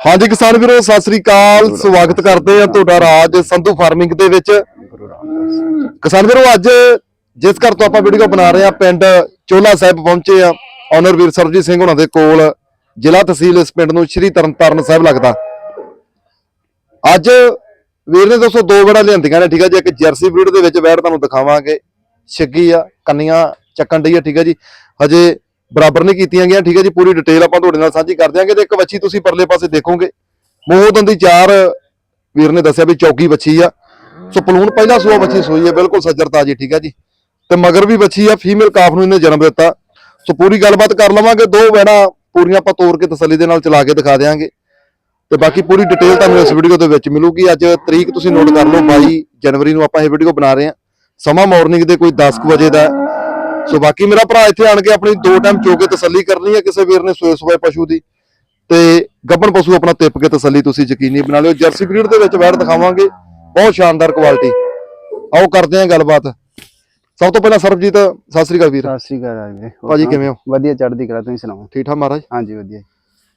ਹਾਂਜੀ ਕਿਸਾਨ ਵੀਰੋ ਸਤਿ ਸ੍ਰੀ ਅਕਾਲ। ਸਵਾਗਤ ਕਰਦੇ ਆ ਤੁਹਾਡਾ ਰਾਜ ਸੰਧੂ ਫਾਰਮਿੰਗ ਦੇ ਵਿੱਚ। ਕਿਸਾਨ ਵੀਰੋ ਅੱਜ ਜਿਸ ਘਰ ਤੋਂ ਆਪਾਂ ਵੀਡੀਓ ਬਣਾ ਰਹੇ ਆ ਪਿੰਡ ਚੋਲਾ ਸਾਹਿਬ ਪਹੁੰਚੇ ਆ ਓਨਰ ਵੀਰ ਸਰਜੀਤ ਸਿੰਘ ਹੁਣਾਂ ਦੇ ਕੋਲ ਜ਼ਿਲ੍ਹਾ ਤਹਿਸੀਲ ਇਸ ਪਿੰਡ ਨੂੰ ਸ਼੍ਰੀ ਤਰਨਤਾਰਨ ਸਾਹਿਬ ਲੱਗਦਾ। ਅੱਜ ਵੀਰ ਨੇ ਦੋਸਤੋ ਦੋ ਵੜਾ ਲਿਆਂਦੀਆਂ ਨੇ ਠੀਕ ਹੈ ਜੀ। ਇੱਕ ਜਰਸੀ ਬਰੀਡ ਦੇ ਵਿੱਚ ਵੈੜ ਤੁਹਾਨੂੰ ਦਿਖਾਵਾਂਗੇ। ਛੱਗੀ ਆ ਕੰਨੀਆਂ ਚੱਕਣ ਡਈ ਆ ਠੀਕ ਹੈ ਜੀ। ਹਜੇ ਬਰਾਬਰ ਨਹੀਂ ਕੀਤੀਆਂ ਗਈਆਂ। ਠੀਕ ਹੈ ਜੀ, ਪੂਰੀ ਡਿਟੇਲ ਆਪਾਂ ਤੁਹਾਡੇ ਨਾਲ ਸਾਂਝੀ ਕਰ ਦਿਆਂਗੇ ਤੇ ਇੱਕ ਵੱਛੀ ਤੁਸੀਂ ਪਰਲੇ ਪਾਸੇ ਦੇਖੋਗੇ। ਮੋਹ ਦੰਦੀ ਚਾਰ ਵੀਰ ਨੇ ਦੱਸਿਆ ਵੀ ਚੌਕੀ ਵੱਛੀ ਆ। ਸੋ ਪਲੂਣ ਪਹਿਲਾ ਸੂਆ ਵੱਛੀ ਸੋਈ ਹੈ, ਬਿਲਕੁਲ ਸੱਜਰ ਤਾਜੀ, ਠੀਕ ਹੈ ਜੀ। ਤੇ ਮਗਰ ਵੀ ਵੱਛੀ ਆ ਫੀਮੇਲ ਕਾਫ ਨੂੰ ਇਹਨੇ ਜਨਮ ਦਿੱਤਾ। ਸੋ ਪੂਰੀ ਗੱਲਬਾਤ ਕਰ ਲਵਾਂਗੇ, ਦੋ ਵੈਣਾ ਪੂਰੀਆਂ ਆਪਾਂ ਤੋੜ ਕੇ ਤਸੱਲੀ ਦੇ ਨਾਲ ਚਲਾ ਕੇ ਦਿਖਾ ਦਿਆਂਗੇ। ਤੇ ਬਾਕੀ ਪੂਰੀ ਡਿਟੇਲ ਤੁਹਾਨੂੰ ਇਸ ਵੀਡੀਓ ਦੇ ਵਿੱਚ ਮਿਲੂਗੀ। ਅੱਜ ਤਰੀਕ ਤੁਸੀਂ ਨੋਟ ਕਰ ਲਓ 22 ਜਨਵਰੀ ਨੂੰ ਆਪਾਂ ਇਹ ਵੀਡੀਓ ਬਣਾ ਰਹੇ ਹਾਂ। ਸਮਾਂ ਮਾਰਨਿੰਗ ਦੇ ਕੋਈ 10 ਵਜੇ ਦਾ ਸੋ ਬਾਕੀ ਮੇਰਾ ਭਰਾ ਇੱਥੇ ਆਣ ਕੇ ਆਪਣੀ ਦੋ ਟਾਈਮ ਚੋ ਕੇ ਤਸੱਲੀ ਕਰਨੀ ਹੈ ਕਿਸੇ ਵੀਰ ਨੇ ਸੋਏ ਸੋਏ ਪਸ਼ੂ ਦੀ। ਤੇ ਗੱਬਣ ਪਸ਼ੂ ਆਪਣਾ ਤਿੱਪ ਕੇ ਤਸੱਲੀ ਤੁਸੀਂ ਯਕੀਨੀ ਬਣਾ ਲਿਓ। ਜਰਸੀ ਬਰੀਡ ਦੇ ਵਿੱਚ ਵੈੜ ਦਿਖਾਵਾਂਗੇ। ਬਹੁਤ ਸ਼ਾਨਦਾਰ ਕੁਆਲਿਟੀ ਆਓ ਕਰਦੇ ਹਾਂ ਗੱਲਬਾਤ। ਸਭ ਤੋਂ ਪਹਿਲਾਂ ਸਰਬਜੀਤ ਸਤਿ ਸ੍ਰੀ ਅਕਾਲ ਵੀਰ। ਸਤਿ ਸ਼੍ਰੀ ਅਕਾਲ ਰਾਜ ਭਾਜੀ? ਕਿਵੇਂ ਹੋ? ਵਧੀਆ ਚੜ੍ਹਦੀ ਕਲਾ ਤੁਸੀਂ ਸੁਣਾਓ? ਠੀਕ ਠਾਕ ਮਹਾਰਾਜ? ਹਾਂਜੀ ਵਧੀਆ।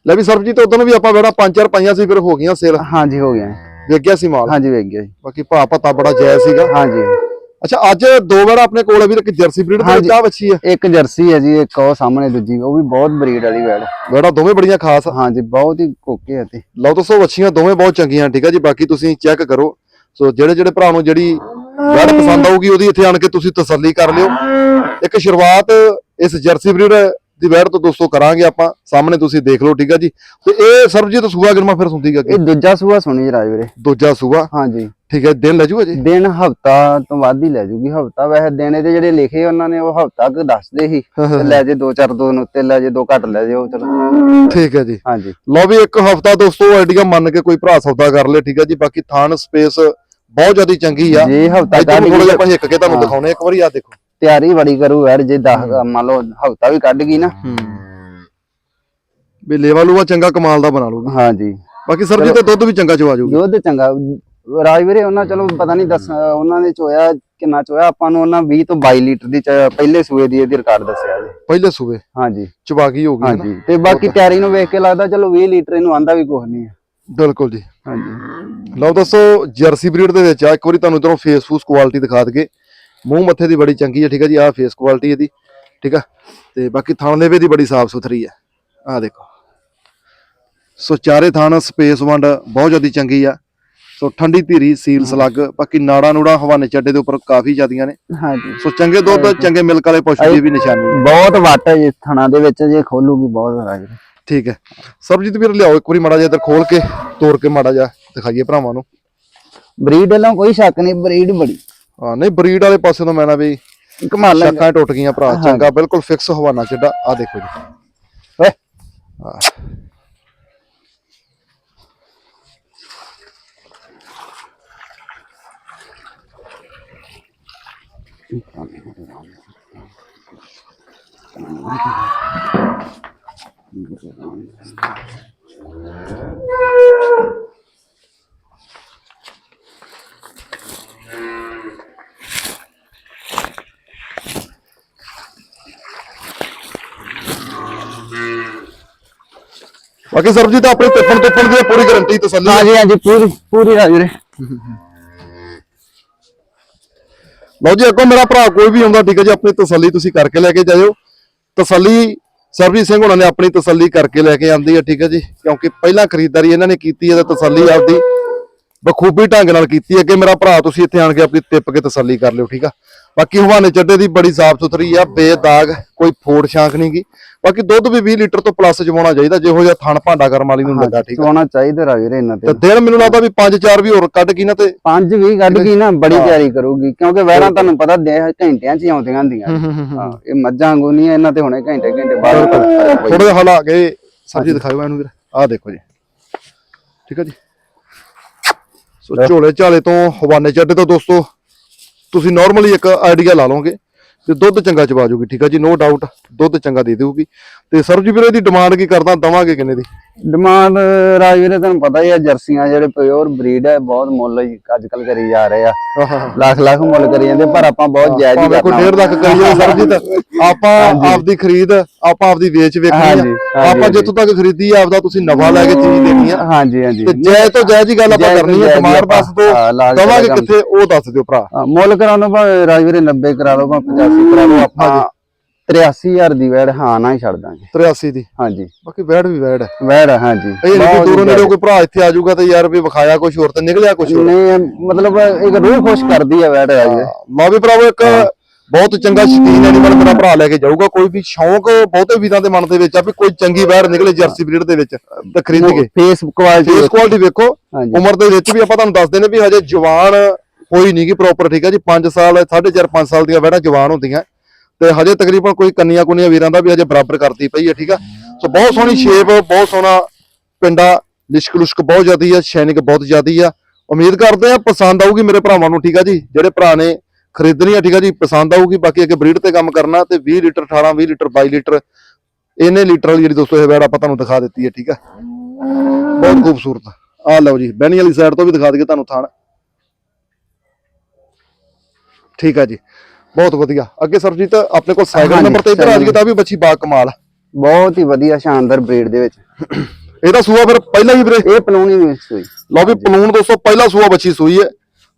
ਲੈ ਵੀ ਸਰਬਜੀਤ ਉਦੋਂ ਵੀ ਆਪਾਂ ਵੈੜਾ ਪੰਜ ਚਾਰ ਪਾਈਆਂ ਸੀ ਫਿਰ ਹੋ ਗਈਆਂ ਸੇਲ। ਹਾਂਜੀ ਹੋ ਗਿਆ। ਵੇਖ ਗਿਆ ਸੀ ਮਾਲ? ਹਾਂਜੀ ਵੇਖ ਗਿਆ ਜੀ। ਬਾਕੀ ਭਾ ਪਤਾ ਬੜਾ ਜਾਇਜ਼ ਸੀਗਾ। ਹਾਂਜੀ। ਅੱਛਾ ਅੱਜ ਦੋ ਵਾਰ ਆਪਣੇ ਕੋਲ ਹੈ ਵੀਰ ਇੱਕ ਜਰਸੀ ਬਰੀਡ ਦੇ। ਆ ਬੱਚੀ ਹੈ ਇੱਕ ਜਰਸੀ ਹੈ ਜੀ ਇੱਕ ਉਹ ਸਾਹਮਣੇ ਦੂਜੀ ਉਹ ਵੀ ਬਹੁਤ ਬਰੀਡ ਵਾਲੀ ਵੈੜ। ਵੈੜਾ ਦੋਵੇਂ ਬੜੀਆਂ ਖਾਸ ਹਾਂਜੀ ਬਹੁਤ ਹੀ ਕੋਕੇ ਤੇ। ਲਓ ਦੋਸਤੋ ਵੱਛੀਆਂ ਦੋਵੇਂ ਬਹੁਤ ਚੰਗੀਆਂ ਠੀਕ ਹੈ ਜੀ? ਬਾਕੀ ਤੁਸੀਂ ਚੈੱਕ ਕਰੋ। ਸੋ ਜਿਹੜੇ ਜਿਹੜੇ ਭਰਾ ਨੂੰ ਜਿਹੜੀ ਵੈੜ ਪਸੰਦ ਆਊਗੀ ਉਹਦੀ ਇੱਥੇ ਆਣ ਕੇ ਤੁਸੀਂ ਤਸੱਲੀ ਕਰ ਲਿਓ। ਇੱਕ ਸ਼ੁਰੂਆਤ ਇਸ ਜਰਸੀ ਬਰੀਡ ਦੀ ਵੈੜ ਤੋਂ ਦੋਸਤੋ ਕਰਾਂਗੇ ਆਪਾਂ। ਸਾਹਮਣੇ ਤੁਸੀਂ ਦੇਖ ਲਓ ਠੀਕ ਹੈ ਜੀ? ਤੇ ਇਹ ਸਰਬਜੀਤ ਸੂਆ ਗਰਮਾ ਫਿਰ ਸੁਣਦੀ ਅੱਗੇ? ਇਹ ਦੂਜਾ ਸੂਆ ਸੁਣੀ ਜੀ ਰਾਜ ਵੀਰੇ ਦੂਜਾ ਸੂਆ? ਹਾਂਜੀ। ਠੀਕ ਹੈ ਦਿਨ ਲੈ ਜੂਗਾ ਜੀ? ਦਿਨ ਹਫਤਾ ਤੋਂ ਵੱਧ ਹੀ ਲੈ ਜੂਗੀ ਹਫਤਾ ਵੈਸੇ ਦਿਨ ਇਹਦੇ ਜਿਹੜੇ ਲਿਖੇ ਉਹਨਾਂ ਨੇ ਉਹ ਹਫਤਾ ਕੁ ਦੱਸਦੇ ਸੀ। ਤੇ ਲੈ ਜੇ ਦੋ ਚਾਰ ਦੋ ਉੱਤੇ ਲੈ ਜੇ ਦੋ ਘੱਟ ਲੈ ਜੇ ਉਹ ਚਲੋ। ਠੀਕ ਹੈ ਜੀ। ਹਾਂਜੀ। ਲਓ ਵੀ ਇੱਕ ਹਫਤਾ ਦੋਸਤੋ ਆਈਡੀਆ ਮੰਨ ਕੇ ਕੋਈ ਭਰਾ ਸੌਦਾ ਕਰ ਲੇ ਠੀਕ ਹੈ ਜੀ। ਬਾਕੀ ਥਾਨ ਸਪੇਸ ਬਹੁਤ ਜ਼ਿਆਦਾ ਚੰਗੀ ਆ। ਜੇ ਹਫਤਾ ਕੱਢ ਜਿਹਾ ਆਪਾਂ ਹਿੱਕ ਕੇ ਤੁਹਾਨੂੰ। ਦਿਖਾਉਣੇ ਇੱਕ ਵਾਰੀ ਆ ਦੇਖੋ। ਤਿਆਰੀ ਬੜੀ ਕਰੂ ਵੈੜ ਜੇ 10 ਮੰਨ ਲਓ ਹਫਤਾ ਵੀ ਕੱਢ ਗਈ ਨਾ। ਵੀ ਲੇਵਾ ਲੂਆ ਚੰਗਾ ਕਮਾਲ ਦਾ ਬਣਾ ਲੂਗਾ ਹਾਂਜੀ। ਬਾਕੀ ਸਰ ਜੀ ਤੇ ਦੁੱਧ ਵੀ ਚੰਗਾ ਚਵਾ ਜਾਊਗਾ ਦੁੱਧ ਚੰਗਾ ਰਾਜ ਵੀਰੇ ਉਹਨਾਂ ਚਲੋ ਪਤਾ ਨਹੀਂ ਦੱਸ ਉਹਨਾਂ ਨੇ ਚੋਇਆ ਕਿੰਨਾ ਚੋਇਆ ਆਪਾਂ ਨੂੰ ਉਹਨਾਂ 20 ਤੋਂ 22 ਲੀਟਰ ਦੀ ਪਹਿਲੇ ਸੂਏ ਦੀ ਇਹਦੀ ਰਿਕਾਰਡ ਦੱਸਿਆ ਜੀ। ਪਹਿਲੇ ਸੂਵੇ ਹਾਂਜੀ। ਚਵਾ ਗਈ ਹੋਊਗੀ ਨਾ? ਹਾਂਜੀ। ਤੇ ਬਾਕੀ ਤਿਆਰੀ ਨੂੰ ਵੇਖ ਕੇ ਲੱਗਦਾ ਚਲੋ 20 ਲੀਟਰ ਇਹਨੂੰ ਆਂਦਾ ਵੀ ਕੁਝ ਨਹੀਂ ਹੈ। ਬਿਲਕੁਲ ਜੀ। ਹਾਂਜੀ। ਲਓ ਦੱਸੋ ਜਰਸੀ ਬਰੀਡ ਦੇ ਵਿੱਚ ਆ ਇੱਕ ਵਾਰੀ ਤੁਹਾਨੂੰ ਇਧਰੋਂ ਫੇਸ ਫੂਸ ਕੁਆਲਿਟੀ ਦਿਖਾ ਦਗੇ ਮੂੰਹ ਮੱਥੇ ਦੀ ਬੜੀ ਚੰਗੀ ਹੈ ਠੀਕ ਹੈ ਜੀ? ਆਹ ਫੇਸ ਕੁਆਲਿਟੀ ਇਹਦੀ ਠੀਕ ਆ ਤੇ ਬਾਕੀ ਥਣ ਲੇਵੇ ਦੀ ਬੜੀ ਸਾਫ਼ ਸੁਥਰੀ ਹੈ। ਆਹ ਦੇਖੋ। ਸੋ ਚਾਰੇ ਥਣ ਸਪੇਸ ਵੰਡ ਬਹੁਤ ਜ਼ਿਆਦਾ ਚੰਗੀ ਆ। ਸੋ ਠੰਡੀ ਧੀਰੀ ਸੀਲ ਸਲੱਗ ਬਾਕੀ ਨਾੜਾ ਨੂੜਾ ਹਵਾਨੇ ਚੱਡੇ ਦੇ ਉੱਪਰ ਕਾਫੀ ਜ਼ਿਆਦੀਆਂ ਨੇ। ਹਾਂਜੀ। ਸੋ ਚੰਗੇ ਦੁੱਧ ਚੰਗੇ ਮਿਲਕ ਵਾਲੇ ਪਸ਼ੂ ਦੀ ਵੀ ਨਿਸ਼ਾਨੀ ਹੈ। ਬਹੁਤ ਵੱਟ ਹੈ ਜੀ ਥਣਾ ਦੇ ਵਿੱਚ ਜੇ ਖੋਲੂਗੀ ਬਹੁਤ ਰਾਜ ਵੀਰੇ ਠੀਕ ਹੈ। ਸਰਬਜੀਤ ਵੀਰ ਲਿਆਓ ਇੱਕ ਵਾਰੀ ਮਾੜਾ ਜਿਹਾ ਇੱਧਰ ਖੋਲ ਕੇ ਤੋੜ ਕੇ ਮਾੜਾ ਜਿਹਾ ਦਿਖਾਈਏ ਭਰਾਵਾਂ ਨੂੰ। ਬਰੀਡ ਵੱਲੋਂ ਕੋਈ ਸ਼ੱਕ ਨਹੀਂ ਬਰੀਡ ਬੜੀ। ਹਾਂ ਨਹੀਂ ਬਰੀਡ ਵਾਲੇ ਪਾਸੇ ਤੋਂ ਮੈਂ ਨਾ ਵੀ ਕਮਾਲ ਹੈ। ਸ਼ੱਕਾਂ ਟੁੱਟ ਗਈਆਂ ਭਰਾ ਚੰਗਾ ਬਿਲਕੁਲ ਫਿਕਸ ਹਵਾਨਾ ਚੱਡਾ। ਆ ਦੇਖੋ ਜੀ। ਓਏ। ਬਾਕੀ ਸਰਬਜੀਤ ਆਪਣੀ ਟਿੱਪਣ ਟਿੱਪਣ ਦੀ ਪੂਰੀ ਗਰੰਟੀ ਤਸੱਲੀ ਹੈ। ਹਾਂਜੀ ਹਾਂਜੀ, ਪੂਰੀ ਪੂਰੀ ਰਾਜ ਵੀਰੇ ਲਓ ਜੀ, ਅੱਗੋਂ ਮੇਰਾ ਭਰਾ ਕੋਈ ਵੀ ਆਉਂਦਾ, ਠੀਕ ਹੈ ਜੀ, ਆਪਣੀ ਤਸੱਲੀ ਤੁਸੀਂ ਕਰਕੇ ਲੈ ਕੇ ਜਾਇਓ। ਤਸੱਲੀ ਸਰਬਜੀਤ ਸਿੰਘ ਹੁਣਾਂ ਨੇ ਆਪਣੀ ਤਸੱਲੀ ਕਰਕੇ ਲੈ ਕੇ ਆਂਦੀ ਹੈ, ਠੀਕ ਹੈ ਜੀ, ਕਿਉਂਕਿ ਪਹਿਲਾਂ ਖਰੀਦਦਾਰੀ ਇਹਨਾਂ ਨੇ ਕੀਤੀ ਹੈ ਤੇ ਤਸੱਲੀ ਆਪਦੀ ਬਖੂਬੀ ਢੰਗ ਨਾਲ ਕੀਤੀ ਹੈ ਅੱਗੇ ਮੇਰਾ ਭਰਾ ਤੁਸੀਂ ਇੱਥੇ ਆਣ ਕੇ ਆਪਣੀ ਟਿੱਪ ਕੇ ਤਸੱਲੀ ਕਰ ਲਿਓ, ਠੀਕ ਆ। ਬਾਕੀ ਹਵਾਨੇ ਚੱਡੇ ਦੀ ਬੜੀ ਸਾਫ਼ ਸੁਥਰੀ ਆ ਬੇਦਾਗ ਕੋਈ ਫੋੜ ਸ਼ਾਂਖ ਨਹੀਂਗੀ ਬਾਕੀ ਦੁੱਧ ਵੀ 20 ਲੀਟਰ ਤੋਂ ਪਲੱਸ ਜਮਾਉਣਾ ਚਾਹੀਦਾ ਜਿਹੋ ਜਿਹਾ ਥਣ ਭਾਂਡਾ ਕਰਮ ਵਾਲੀ ਨੂੰ ਲੱਗਾ ਠੀਕ ਸੋਣਾ ਚਾਹੀਦਾ ਰਾਜ ਇਹਨਾਂ ਤੇ। ਤੇ ਦਿਨ ਮੈਨੂੰ ਲੱਗਦਾ ਵੀ 5-4 ਵੀ ਹੋਰ ਕੱਢ ਗਈ ਨਾ ਤੇ ਪੰਜ ਵੀ ਕੱਢ ਗਈ ਨਾ ਬੜੀ ਤਿਆਰੀ ਕਰੂਗੀ ਕਿਉਂਕਿ ਵੈਰਾਂ ਤੁਹਾਨੂੰ ਪਤਾ ਦੇ ਘੰਟਿਆਂ 'ਚ ਹੀ ਆਉਂਦੀਆਂ ਹੁੰਦੀਆਂ। ਹਾਂ ਇਹ ਮੱਝਾਂ ਵਾਂਗੂ ਨਹੀਂ ਇਹਨਾਂ ਤੇ ਹੁਣੇ ਘੰਟੇ ਘੰਟੇ ਬਾਅਦ ਥੋੜੇ ਜਿਹਾ ਹਲਾ ਕੇ ਸਬਜ਼ੀ ਦਿਖਾਓ ਇਹਨੂੰ ਵੀਰ। ਆਹ ਦੇਖੋ ਜੀ। ਠੀਕ ਹੈ ਜੀ। ਸੋ ਝੋਲੇ ਝਾਲੇ ਤੋਂ ਹਵਾਨੇ ਚੱਡੇ ਤੋਂ ਦੋਸਤੋ ਤੁਸੀਂ ਨਾਰਮਲੀ ਇੱਕ ਆਈਡੀਆ ਲਾ ਲਓਗੇ ਤੇ ਦੁੱਧ ਚੰਗਾ ਚਵਾ ਜੂਗੀ, ਠੀਕ ਆ ਜੀ? ਨੋ ਡਾਊਟ ਦੁੱਧ ਚੰਗਾ ਦੇ ਦੇਊਗੀ। ਤੇ ਸਰਬਜੀ ਵੀਰੇ ਦੀ ਡਿਮਾਂਡ ਕੀ ਕਰਦਾ? ਦਵਾਂਗੇ ਕਿੰਨੇ ਦੀ? ਡਿਮਾਂਡ ਰਾਜਵੀਰੇ ਤੁਹਾਨੂੰ ਪਤਾ ਹੀ ਆ ਜਰਸੀਆਂ ਜਿਹੜੇ ਪਿਓਰ ਬਰੀਡ ਹੈ ਬਹੁਤ ਮੁੱਲ ਅੱਜ ਕੱਲ ਕਰੀ ਜਾ ਰਹੇ ਆ। ਲੱਖ ਲੱਖ ਮੁੱਲ ਕਰੀ ਜਾਂਦੇ ਪਰ ਆਪਾਂ ਬਹੁਤ ਜਾਇਜ਼ ਹੀ ਭਾਵੇਂ ਕੋਈ ਕਰਨਾ 1.5 ਲੱਖ ਕਰੀਏ ਸਰਜੀਤ ਆਪਾਂ ਆਪਦੀ ਖਰੀਦ ਆਪਾਂ ਆਪਦੀ ਵੇਚ ਵੇਖਣੀ ਆ। ਆਪਾਂ ਜਿੱਥੋਂ ਤੱਕ ਖਰੀਦੀ ਆ ਆਪਦਾ ਤੁਸੀਂ ਨਫਾ ਲੈ ਕੇ ਚੀਜ਼ ਦੇਣੀ ਆ। ਹਾਂਜੀ ਹਾਂਜੀ। ਤੇ ਜੈ ਤੋਂ ਜੈ ਦੀ ਗੱਲ ਆਪਾਂ ਜਾਇਜ਼ ਕਰਨੀ ਹੈ ਜਾਇਜ਼ ਡਿਮਾਂਡ ਦੱਸ ਦਿਓ ਹਾਂ, ਲਾਜ ਦਵਾਂਗੇ। ਕਿੱਥੇ ਉਹ ਦੱਸ ਦਿਓ ਭਰਾ। ਹਾਂ, ਮੁੱਲ ਕਰਾਉਣੋਂ ਭਾਵੇਂ ਰਾਜਵੀਰੇ 90 ਕਰਾ ਲਓ ਭਾਵੇਂ 85 ਕਰਾ ਲਓ ਆਪਾਂ 83000 ਦੀ ਵੈੜ ਹਾਂ ਨਾ ਹੀ ਛੱਡ ਦਾਂਗੇ। 83 ਦੀ? ਹਾਂਜੀ। ਬਾਕੀ ਵੈੜ ਵੀ ਵੈੜ ਹੈ। ਵੈੜ ਆ, ਹਾਂਜੀ। ਇਹ ਨਹੀਂ ਬਹੁਤ ਕਿ ਦੂਰੋਂ ਨੇੜੇ। ਕੋਈ ਭਰਾ ਇੱਥੇ ਆ ਜਾਊਗਾ ਤੇ ਯਾਰ ਵੀ ਵਿਖਾਇਆ ਕੁਝ ਹੋਰ ਤੇ ਨਿਕਲਿਆ ਕੁਝ ਹੋਰ। ਨਹੀਂ ਮਤਲਬ ਇੱਕ ਰੂਹ ਖੁਸ਼ ਕਰਦੀ ਆ ਵੈੜ ਰਾਜਵੀਰੇ ਲਓ ਵੀ ਭਰਾਵੋ ਇੱਕ ਬਹੁਤ ਚੰਗਾ ਸ਼ਕੀਨ ਐਨੀਮਲ ਮੇਰਾ ਭਰਾ ਲੈ ਕੇ ਜਾਊਗਾ। ਕੋਈ ਵੀ ਸ਼ੌਂਕ ਬਹੁਤੇ ਵੀਰਾਂ ਦੇ ਮਨ ਦੇ ਵਿੱਚ ਆ ਵੀ ਕੋਈ ਚੰਗੀ ਵੈੜ ਨਿਕਲੇ ਜਰਸੀ ਬਰੀਡ ਦੇ ਵਿੱਚ ਤੇ ਖਰੀਦ ਕੇ। ਫੇਸ ਕੁਆਲਿਟੀ ਫੇਸ ਕੁਆਲਿਟੀ ਵੇਖੋ। ਹਾਂਜੀ। ਉਮਰ ਦੇ ਵਿੱਚ ਵੀ ਆਪਾਂ ਤੁਹਾਨੂੰ ਦੱਸਦੇ ਨੇ ਵੀ ਹਜੇ ਜਵਾਨ ਹੋਈ ਨਹੀਂ ਗੀ ਪ੍ਰੋਪਰ ਠੀਕ ਹੈ ਜੀ। 5 ਸਾਲ 4.5 5 ਸਾਲ ਦੀਆਂ ਵੈੜਾਂ ਜਵਾਨ ਹੁੰਦੀਆਂ। ਤੇ ਹਜੇ ਤਕਰੀਬਨ ਕੋਈ ਕੰਨੀਆਂ ਕੁੰਨੀਆਂ ਵੀਰਾਂ ਦਾ ਵੀ ਹਜੇ ਬਰਾਬਰ ਕਰਦੀ ਪਈ ਹੈ, ਠੀਕ ਆ? ਸੋ ਬਹੁਤ ਸੋਹਣੀ ਸ਼ੇਪ, ਬਹੁਤ ਸੋਹਣਾ ਪਿੰਡਾ ਲਿਸ਼ਕ ਲੁਸ਼ਕ ਬਹੁਤ ਜ਼ਿਆਦੀ ਆ, ਸ਼ੈਨਿਕ ਬਹੁਤ ਜ਼ਿਆਦੀ ਆ। ਉਮੀਦ ਕਰਦੇ ਆ ਪਸੰਦ ਆਊਗੀ ਮੇਰੇ ਭਰਾਵਾਂ ਨੂੰ, ਠੀਕ ਆ ਜੀ? ਜਿਹੜੇ ਭਰਾ ਨੇ ਖਰੀਦਣੀ ਆ ਠੀਕ ਆ ਜੀ? ਪਸੰਦ ਆਊਗੀ, ਬਾਕੀ ਅੱਗੇ ਬਰੀਡ ਤੇ ਕੰਮ ਕਰਨਾ ਤੇ 20 ਲੀਟਰ 18 20 ਲੀਟਰ 22 ਲੀਟਰ ਇਹਨੇ ਲੀਟਰ ਵਾਲੀ ਜਿਹੜੀ ਦੋਸਤੋ ਇਹ ਵੈੜ ਆਪਾਂ ਤੁਹਾਨੂੰ ਦਿਖਾ ਦਿੱਤੀ ਹੈ, ਠੀਕ ਆ? ਬਹੁਤ ਖੂਬਸੂਰਤ। ਆ ਲਓ ਜੀ, ਬੈਣੀ ਵਾਲੀ ਸਾਈਡ ਤੋਂ ਵੀ ਦਿਖਾ ਦਈਏ ਤੁਹਾਨੂੰ ਥਾਣ। ਠੀਕ ਆ ਜੀ। ਬਹੁਤ ਵਧੀਆ। ਅੱਗੇ ਸਰਜੀਤ ਆਪਣੇ ਕੋਲ ਸਾਈਕਲ ਨੰਬਰ ਤੇ ਇੱਧਰ ਆ ਜਾਈਏ ਤਾਂ ਵੀ ਬੱਚੀ ਬਾ ਕਮਾਲ। ਬਹੁਤ ਹੀ ਵਧੀਆ ਸ਼ਾਨਦਾਰ ਬਰੀਡ ਦੇ ਵਿੱਚ। ਇਹਦਾ ਸੂਆ ਫਿਰ ਪਹਿਲਾਂ ਹੀ ਵੀਰੇ। ਇਹ ਪਲੂਣੀ ਮਿਕਸ ਹੋਈ ਲਓ ਵੀ ਪਲੂਣ ਦੋਸਤੋ ਪਹਿਲਾ ਸੂਆ ਬੱਚੀ ਸੂਈ ਹੈ।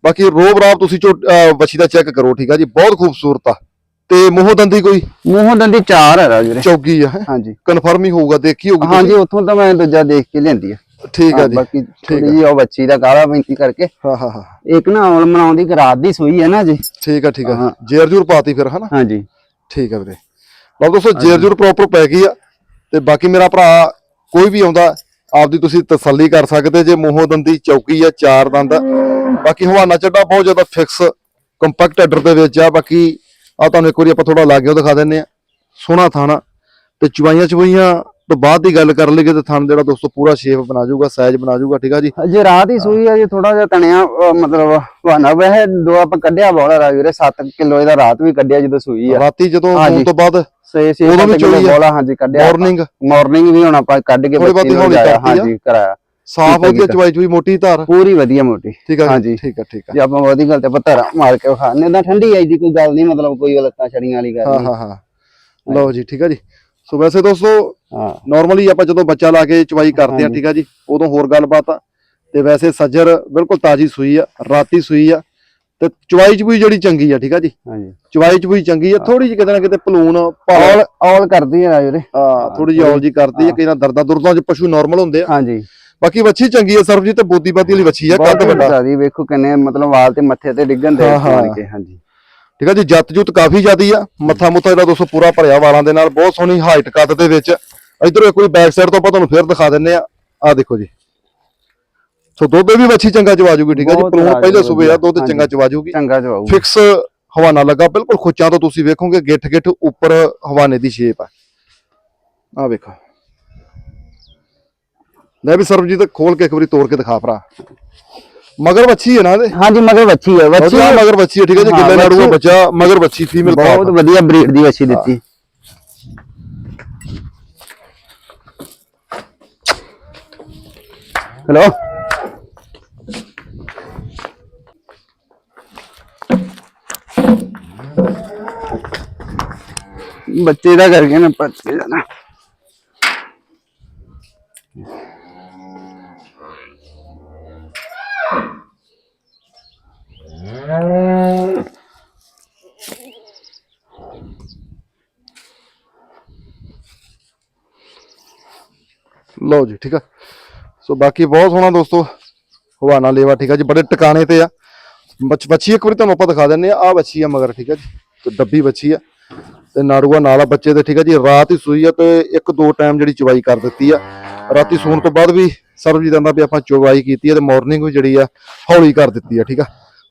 ਬਾਕੀ ਰੋਬ ਰਾਬ ਤੁਸੀਂ ਚੋ ਬੱਚੀ ਦਾ ਚੈੱਕ ਕਰੋ ਠੀਕ ਆ ਜੀ। ਬਹੁਤ ਖੂਬਸੂਰਤ ਆ। ਤੇ ਮੂੰਹੋਂ ਦੰਦੀ ਕੋਈ? ਮੂੰਹੋਂ ਦੰਦੀ ਚਾਰ ਹੈ ਰਾਜਵੀਰੇ ਚੌਗੀ ਆ ਹਾਂਜੀ। ਕਨਫਰਮ ਹੀ ਹੋਊਗਾ ਦੇਖੀ ਹੋਊਗੀ ਹਾਂਜੀ ਉੱਥੋਂ ਤਾਂ ਮੈਂ ਦੂਜਾ ਦੇਖ ਕੇ ਲਿਆਂਦੀ ਆ। ਠੀਕ ਆ ਹਾਂ, ਜੀ ਬਾਕੀ ਥੋੜੀ ਜੀ ਉਹ ਬੱਚੀ ਦਾ ਕਾਲਾ ਬੈਂਤੀ ਕਰਕੇ। ਹਾਂ ਹਾਂ ਹਾਂ। ਇੱਕ ਨਾ ਔਲ ਮਨਾਉਣ ਦੀ ਰਾਤ ਦੀ ਸੂਈ ਹੈ ਨਾ ਜੀ। ਠੀਕ ਆ ਠੀਕ ਆ। ਹਾਂ। ਜੇਰ ਜੂਰ ਪਾਤੀ ਫਿਰ ਹਨਾ? ਹਾਂਜੀ ਠੀਕ ਆ ਵੀਰੇ। ਲਓ ਦੋਸਤੋ ਜੇਰ ਜੂਰ ਪ੍ਰੋਪਰ ਪੈ ਗਈ ਆ ਤੇ ਬਾਕੀ ਮੇਰਾ ਭਰਾ ਕੋਈ ਵੀ ਆਉਂਦਾ ਆਪਦੀ ਤੁਸੀਂ ਤਸੱਲੀ ਕਰ ਸਕਦੇ ਜੇ। ਮੂੰਹੋਂ ਦੰਦੀ ਚੌਕੀ ਆ ਚਾਰ ਦੰਦ। ਬਾਕੀ ਹਵਾਨਾ ਚੱਡਾ ਬਹੁਤ ਜ਼ਿਆਦਾ ਫਿਕਸ ਕੰਪੈਕਟ ਹੈਡਰ ਦੇ ਵਿੱਚ ਆ। ਬਾਕੀ ਆ ਤੁਹਾਨੂੰ ਇੱਕ ਵਾਰੀ ਆਪਾਂ ਥੋੜਾ ਲਾਗਿਓ ਦਿਖਾ ਦਿੰਨੇ ਆ। ਸੋਹਣਾ ਥਾਣਾ। ਤੇ ਚੁਵਾਈਆਂ ਚੁਵਾਈਆਂ ਤੋਂ ਬਾਅਦ ਦੀ ਗੱਲ ਕਰ ਲਈਏ ਤੇ ਥਣ ਜਿਹੜਾ ਦੋਸਤੋ ਪੂਰਾ ਸ਼ੇਪ ਬਣਾ ਜਾਊਗਾ ਸਾਈਜ਼ ਬਣਾ ਜਾਊਗਾ ਠੀਕ ਆ ਜੀ? ਅਜੇ ਰਾਤ ਹੀ ਸੂਈ ਹੈ ਜੀ ਥੋੜਾ ਜਿਹਾ ਤਣਿਆ ਮਤਲਬ ਵਾਨਾ ਵੈਸੇ ਦੋ ਆਪਾਂ ਕੱਢਿਆ ਬੋਲਾ ਰਾਜਵੀਰੇ 7 ਕਿਲੋ ਇਹਦਾ ਰਾਤ ਵੀ ਕੱਢਿਆ ਜਦੋਂ ਸੂਈ ਆ। ਰਾਤੀ ਜਦੋਂ। ਹੋਣ ਤੋਂ ਬਾਅਦ ਸੇ ਸੇ ਉਦੋਂ ਵੀ ਚੋਈ ਆ। ਬੋਲਾ ਹਾਂਜੀ ਕੱਢਿਆ ਮਾਰਨਿੰਗ ਮਾਰਨਿੰਗ ਵੀ ਹੁਣ ਆਪਾਂ ਕੱਢ ਕੇ ਬੱਚੀ ਨੂੰ ਜਾਇਆ ਆ। ਹਾਂਜੀ ਕਰਾਇਆ। ਸਾਫ਼ ਠੀਕ ਆ, ਹੋ ਗਿਆ ਠੀਕ ਆ। ਚਵਾਈ ਚੁਈ ਮੋਟੀ ਧਾਰ। ਪੂਰੀ ਵਧੀਆ ਮੋਟੀ। ਠੀਕ ਆ ਹਾਂਜੀ। ਜੀ ਠੀਕ ਆ ਠੀਕ ਆ। ਜੇ ਆਪਾਂ ਉਹਦੀ ਗੱਲ ਤੇ ਪੱਤਰ ਮਾਰ ਕੇ ਖਾਣੇ ਦਾ ਠੰਡੀ ਆਈ ਦੀ ਕੋਈ ਗੱਲ ਨਹੀਂ ਮਤਲਬ ਕੋਈ ਲੱਤਾਂ ਛੜੀਆਂ ਵਾਲੀ ਗੱਲ ਹਾਂ ਹਾਂ ਹਾਂ। ਲਓ ਜੀ ਠੀਕ ਆ ਜੀ। ਸੋ ਵੈਸੇ ਦੋਸਤੋ ਹਾਂ। ਨਾਰਮਲੀ ਆਪਾਂ ਜਦੋਂ ਬੱਚਾ ਲਾ ਕੇ ਚਵਾਈ ਕਰਦੇ ਆ। ਠੀਕ ਆ ਜੀ ਉਦੋਂ ਹੋਰ ਗੱਲਬਾਤ ਆ। ਤੇ ਵੈਸੇ ਸੱਜਰ ਬਿਲਕੁਲ ਤਾਜੀ ਸੂਈ ਆ ਰਾਤੀ ਸੂਈ ਆ। ਤੇ ਚਵਾਈ ਚ ਵੀ ਜਿਹੜੀ ਚੰਗੀ ਆ ਠੀਕ ਆ ਜੀ। ਹਾਂਜੀ। ਚਵਾਈ ਚ ਵੀ ਚੰਗੀ ਆ ਥੋੜੀ ਜਿਹੀ ਕਿਤੇ ਨਾ ਕਿਤੇ ਪਲੂਣ ਔਲ ਔਲ ਕਰਦੀ ਹੈ ਰਾਜਵੀਰੇ ਹਾਂ ਥੋੜੀ ਜਿਹੀ ਔਲ ਜੀ ਕਰਦੀ ਆ ਕਈ ਨਾ ਦਰਦਾਂ ਦੁਰਦਾਂ ਚ ਪਸ਼ੂ ਨਾਰਮਲ ਹੁੰਦੇ ਆ। ਹਾਂਜੀ। ਬਾਕੀ ਵੱਛੀ ਚੰਗੀ ਆ ਸਰਬਜੀਤ ਤੇ ਬੋਦੀ ਬਾਦੀ ਵਾਲੀ ਵੱਛੀ ਆ ਕੱਦ ਵੱਡਾ। ਵੇਖੋ ਕਿੰਨੇ ਮਤਲਬ ਵਾਲ ਤੇ ਮੱਥੇ ਤੇ ਡਿੱਗਣ ਦੇ ਹਾਂਜੀ। ਠੀਕ ਆ ਜੀ ਜੱਤ ਜੁੱਤ ਕਾਫੀ ਜ਼ਿਆਦੀ ਆ। ਮੱਥਾ ਮੁੱਥਾ ਜਿਹੜਾ ਦੋਸਤੋ ਪੂਰਾ ਭਰਿਆ ਵਾਲਾਂ ਦੇ ਨਾਲ ਬਹੁਤ ਸੋਹਣੀ ਹਾਈਟ ਕੱਦ ਦੇ ਵਿੱਚ। ਇਧਰੋਂ ਵਾਰੀ ਬੈਕ ਸਾਈਡ ਤੋਂ ਆਪਾਂ ਤੁਹਾਨੂੰ ਫੇਰ ਦਿਖਾ ਦਿੰਨੇ ਆ। ਆ ਦੇਖੋ ਜੀ। ਸੋ ਦੁੱਧ ਵੀ ਵੱਛੀ ਚੰਗਾ ਚਵਾ ਜੂਗੀ ਠੀਕ ਆ ਜੀ। ਪਲੂਣ ਪਹਿਲੇ ਸੂਬੇ ਆ ਦੁੱਧ। ਚੰਗਾ ਚਵਾ ਜੂਗੀ। ਚੰਗਾ ਜਵਾਬ ਫਿਕਸ ਹਵਾਨਾ ਲੱਗਾ ਬਿਲਕੁਲ ਖੁੱਚਾਂ ਤੋਂ ਤੁਸੀਂ ਵੇਖੋਗੇ ਗਿੱਠ ਗਿੱਠ ਉੱਪਰ ਹਵਾਨੇ ਦੀ ਸ਼ੇਪ ਆ। ਆ ਵੇਖੋ। ਲੈ ਵੀ ਸਰਬਜੀਤ ਖੋਲ ਕੇ ਇੱਕ ਵਾਰੀ ਤੋੜ ਕੇ ਦਿਖਾ ਭਰਾ। ਮਗਰ ਵੱਛੀ ਹੈ ਨਾ ਇਹਦੇ? ਹਾਂਜੀ ਮਗਰ ਵੱਛੀ ਹੈ ਵੱਛੀ ਉਹਦੀ ਮਗਰ ਵੱਛੀ ਹੈ। ਠੀਕ ਹੈ ਜੀ ਗਿੱਲੇ ਨਾੜੂ ਦਾ ਬੱਚਾ ਮਗਰ ਵੱਛੀ ਫੀਮੇਲ ਬਹੁਤ ਵਧੀਆ ਬਰੀਡ ਦੀ ਵੱਛੀ ਦਿੱਤੀ। ਹੈਲੋ। ਬੱਚੇ ਦਾ ਕਰਕੇ ਨਾ ਬੱਚੇ ਦਾ ਲਓ ਜੀ, ਠੀਕ ਆ। ਸੋ ਬਾਕੀ ਬਹੁਤ ਸੋਹਣਾ ਦੋਸਤੋ, ਹਵਾਨਾ ਲੇਵਾ, ਠੀਕ ਆ ਜੀ। ਬੜੇ ਟਿਕਾਣੇ ਤੇ ਆ। ਬੱਚੀ ਇੱਕ ਵਾਰੀ ਤੁਹਾਨੂੰ ਆਪਾਂ ਦਿਖਾ ਦਿੰਨੇ ਆ ਆ ਬੱਚੀ ਆ ਮਗਰ, ਠੀਕ ਆ ਜੀ। ਤੇ ਡੱਬੀ ਬੱਚੀ ਆ। ਤੇ ਨਾੜੂਆ ਨਾਲ ਆ ਬੱਚੇ ਦੇ, ਠੀਕ ਆ ਜੀ। ਰਾਤ ਹੀ ਸੂਈ ਆ ਤੇ ਇੱਕ ਦੋ ਟਾਈਮ ਜਿਹੜੀ ਚਵਾਈ ਕਰ ਦਿੱਤੀ ਆ। ਰਾਤੀ ਸੌਣ ਤੋਂ ਬਾਅਦ ਵੀ ਸਰਬਜੀਤ ਦਾ ਵੀ ਆਪਾਂ ਚਵਾਈ ਕੀਤੀ ਆ ਤੇ ਮਾਰਨਿੰਗ ਵੀ ਜਿਹੜੀ ਆ ਹੌਲੀ ਕਰ ਦਿੱਤੀ ਆ, ਠੀਕ ਆ।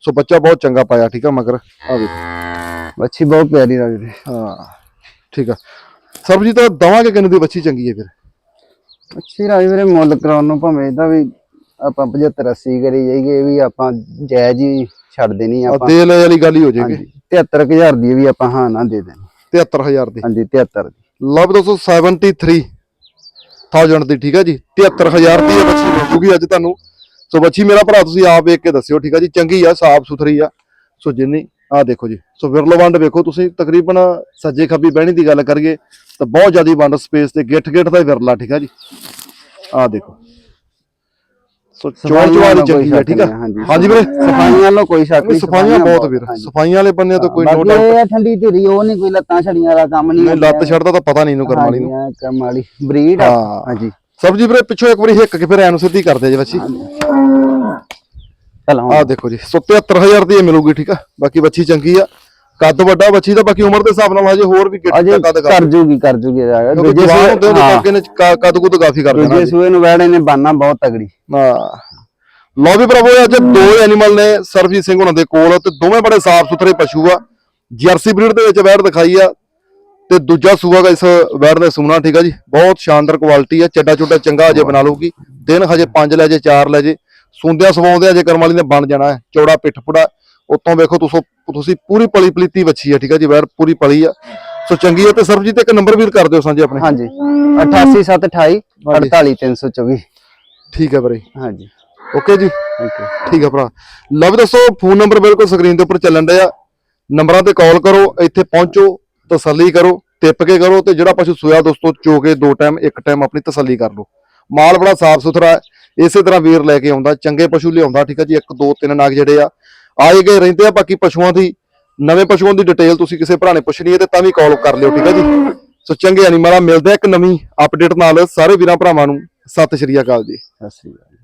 ਸੋ ਬੱਚਾ ਬਹੁਤ ਚੰਗਾ ਪਾਇਆ ਠੀਕ ਆ ਮਗਰ? ਆ ਵੇਖੋ। ਵੱਛੀ ਬਹੁਤ ਪਿਆਰੀ ਲੱਗਦੀ ਹਾਂ ਠੀਕ ਆ। ਸਰਬਜੀਤ ਦਵਾਂਗੇ ਕਿੰਨੇ ਦੀ ਬੱਚੀ ਚੰਗੀ ਹੈ ਫਿਰ? ਅੱਛੀ ਰਾਜ ਵੀਰੇ ਮੁੱਲ ਕਰਾਉਣ ਨੂੰ ਭਾਵੇਂ ਇਹਦਾ ਵੀ ਆਪਾਂ 75 80 ਕਰੀ ਜਾਈਏ ਵੀ ਆਪਾਂ ਜਾਇਜ਼ ਹੀ ਛੱਡ ਦੇਣੀ ਆਪਾਂ। ਦੇ ਲੈ ਵਾਲੀ ਗੱਲ ਹੀ ਹੋ ਜਾਏਗੀ। ਹਾਂਜੀ 73000 ਦੀ ਵੀ ਆਪਾਂ ਹਾਂ ਨਾ ਦੇ ਦੇਣੀ। 73000 ਦੀ। ਹਾਂਜੀ 73 ਦੀ। ਲਓ ਵੀ ਦੋਸਤੋ 73 1000 ਦੀ ਠੀਕ ਹੈ ਜੀ? 73000 ਦੀ ਬੱਚੀ ਮਿਲੂਗੀ ਅੱਜ ਤੁਹਾਨੂੰ। ਸੋ ਬੱਚੀ ਮੇਰਾ ਭਰਾ ਤੁਸੀਂ ਆਪ ਵੇਖ ਕੇ ਦੱਸਿਓ ਠੀਕ ਹੈ ਜੀ? ਚੰਗੀ ਆ ਸਾਫ਼ ਸੁਥਰੀ ਆ। ਸੋ ਜਿੰਨੀ ਆ ਦੇਖੋ ਜੀ ਸੋ ਵਿਰਲੋ ਵੰਡ ਵੇਖੋ ਤੁਸੀਂ ਤਕਰੀਬਨ ਸੱਜੇ ਖੱਬੀ ਬਹਿਣੀ ਦੀ ਗੱਲ ਕਰੀਏ ਤਾਂ ਬਹੁਤ ਜ਼ਿਆਦੀ ਵੰਡ ਸਪੇਸ ਤੇ ਗਿੱਠ ਗਿੱਠ ਦਾ ਹੀ ਵਿਰਲਾ ਠੀਕ ਹੈ ਜੀ? ਆ ਦੇਖੋ। ਸੋ ਚੋਣ ਚਵਾਰੀ ਚੰਗੀ ਆ ਠੀਕ ਆ? ਹਾਂਜੀ ਵੀਰੇ। ਸਫਾਈਆਂ ਵੱਲੋਂ ਕੋਈ ਸ਼ੱਕ ਨਹੀਂ ਨਹੀਂ ਸਫਾਈਆਂ ਬਹੁਤ ਵੀਰ ਸਫਾਈਆਂ ਵਾਲੇ ਬੰਨੇ ਤਾਂ ਕੋਈ ਨੋ ਬਾਕੀ ਡਾਊਟ ਇਹ ਆ ਠੰਡੀ ਢੇਰੀ ਉਹ ਨਹੀਂ ਕੋਈ ਲੱਤਾਂ ਛੜੀਆਂ ਵਾਲਾ ਕੰਮ ਨਹੀਂ ਨਹੀਂ ਲੱਤ ਛੱਡਦਾ ਤਾਂ ਪਤਾ ਨਹੀਂ ਇਹਨੂੰ ਕਰਮ ਵਾਲੀ ਨੂੰ। ਕਰਮ ਵਾਲੀ ਬਰੀਡ ਆ। ਹਾਂ। ਹਾਂਜੀ। ਸਬਜੀ ਵੀਰੇ ਪਿੱਛੋਂ ਇੱਕ ਵਾਰੀ ਹਿੱਕ ਕੇ ਫਿਰ ਐਨੂੰ ਸਿੱਧੀ ਕਰਦੇ ਜੇ ਬੱਚੀ ਚਲ ਆਹ ਦੇਖੋ ਜੀ ਸੋ 73000 ਦੀ ਇਹ ਮਿਲੂਗੀ ਠੀਕ ਆ? ਬਾਕੀ ਬੱਚੀ ਚੰਗੀ ਆ। ਕੱਦ ਵੱਡਾ ਬੱਚੀ ਦਾ ਬਾਕੀ ਉਮਰ ਦੇ ਹਿਸਾਬ ਨਾਲ ਹਜੇ ਹੋਰ ਵੀ ਕਿੱਡਾ ਕੱਦ ਕਰ ਜੂਗੀ ਕਰ ਜੂਗੀ ਦੂਜੇ ਜਵਾਨ ਹੁੰਦੇ ਉਹਦੇ ਕਰਕੇ ਨੇ ਕੱਦ ਕੁੱਦ ਕਾਫੀ ਕਰ ਦੇਣਾ ਦੂਜੇ ਸੂਏ ਨੂੰ ਵੈੜੇ ਨੇ ਬਾਨਾ ਬਹੁਤ ਤਗੜੀ ਹਾਂ। ਲੋ ਵੀ ਭਰਾਵੋ ਅੱਜ ਦੋ ਐਨੀਮਲ ਨੇ ਸਰਬਜੀਤ ਸਿੰਘ ਉਹਨਾਂ ਦੇ ਕੋਲ ਤੇ ਦੋਵੇਂ ਬੜੇ ਸਾਫ਼ ਸੁਥਰੇ ਪਸ਼ੂ ਆ। ਜਰਸੀ ਬਰੀਡ ਦੇ ਵਿੱਚ ਵੈੜ ਦਿਖਾਈ ਆ। ਤੇ ਦੂਜਾ ਸੂਆ ਗਾ ਇਸ ਵੈੜ ਦਾ ਸੂਣਾ ਠੀਕ ਆ ਜੀ? ਬਹੁਤ ਸ਼ਾਨਦਾਰ ਕੁਆਲਿਟੀ ਆ ਚੱਡਾ ਚੁੱਡਾ ਚੰਗਾ ਅਜੇ ਬਣਾ ਲਊਗੀ। ਦਿਨ ਹਜੇ 5 ਲੈ ਜੇ 4 ਲੈ ਜੇ। ਸੁੰਦਿਆਂ ਸਵਾਉਂਦੇ ਅਜੇ ਕਰਮ ਵਾਲੀ ਨੇ ਬਣ ਜਾਣਾ ਹੈ। ਚੌੜਾ ਪਿੱਠ ਪੁੜਾ। ਉਤੋਂ ਵੇਖੋ ਤੁਸੀਂ ਤੁਸੀਂ ਪੂਰੀ ਪਲੀ ਪਲੀਤੀ ਬੱਚੀ ਆ ਠੀਕ ਆ ਜੀ? ਵੈੜ ਪੂਰੀ ਪਲੀ ਆ। ਸੋ ਚੰਗੀ ਆ ਤੇ ਸਰਬਜੀਤ ਇੱਕ ਨੰਬਰ ਵੀਰ ਕਰ ਦਿਓ ਸਾਂਝੇ ਆਪਣੇ। ਹਾਂਜੀ। 88728 48324 ਠੀਕ ਹੈ ਵੀਰੇ। ਹਾਂਜੀ। ਓਕੇ ਜੀ? ਠੀਕ ਆ ਭਰਾ। ਲਵ ਦੱਸੋ ਫੋਨ ਨੰਬਰ ਬਿਲਕੁਲ ਸਕਰੀਨ ਦੇ ਉੱਪਰ ਚੱਲਣ ਡਿਆ। ਨੰਬਰਾਂ ਤੇ ਕਾਲ ਕਰੋ ਇੱਥੇ ਪਹੁੰਚੋ। ਤਸੱਲੀ ਕਰੋ, ਟਿੱਪ ਕੇ ਕਰੋ ਤੇ ਜਿਹੜਾ ਪਸ਼ੂ ਸੋਇਆ ਦੋਸਤੋ, ਚੋ ਕੇ ਦੋ ਟਾਈਮ ਇੱਕ ਟਾਈਮ ਆਪਣੀ ਤਸੱਲੀ ਕਰ ਲਓ। ਮਾਲ ਬੜਾ ਸਾਫ਼ ਸੁਥਰਾ ਇਸੇ ਤਰ੍ਹਾਂ ਵੀਰ ਲੈ ਕੇ ਆਉਂਦਾ, ਚੰਗੇ ਪਸ਼ੂ ਲਿਆਉਂਦਾ, ਠੀਕ ਹੈ ਜੀ, ਇੱਕ, ਦੋ, ਤਿੰਨ ਨਾਗ ਜਿਹੜੇ ਆ, ਆਏ ਗਏ ਰਹਿੰਦੇ ਆ ਬਾਕੀ ਪਸ਼ੂਆਂ ਦੀ। ਨਵੇਂ ਪਸ਼ੂਆਂ ਦੀ ਡਿਟੇਲ ਤੁਸੀਂ ਕਿਸੇ ਭਰਾ ਨੇ ਪੁੱਛਣੀ ਹੈ ਤੇ ਤਾਂ ਵੀ ਕਾਲ ਕਰ ਲਿਓ, ਠੀਕ ਹੈ ਜੀ। ਸੋ ਚੰਗੇ ਐਨੀਮਲ ਆ, ਮਿਲਦੇ ਆ ਇੱਕ ਨਵੀਂ ਅਪਡੇਟ ਨਾਲ। ਸਾਰੇ ਵੀਰਾਂ ਭਰਾਵਾਂ ਨੂੰ ਸਤਿ ਸ਼੍ਰੀ ਅਕਾਲ ਜੀ। ਸਤਿ ਸ੍ਰੀ ਅਕਾਲ।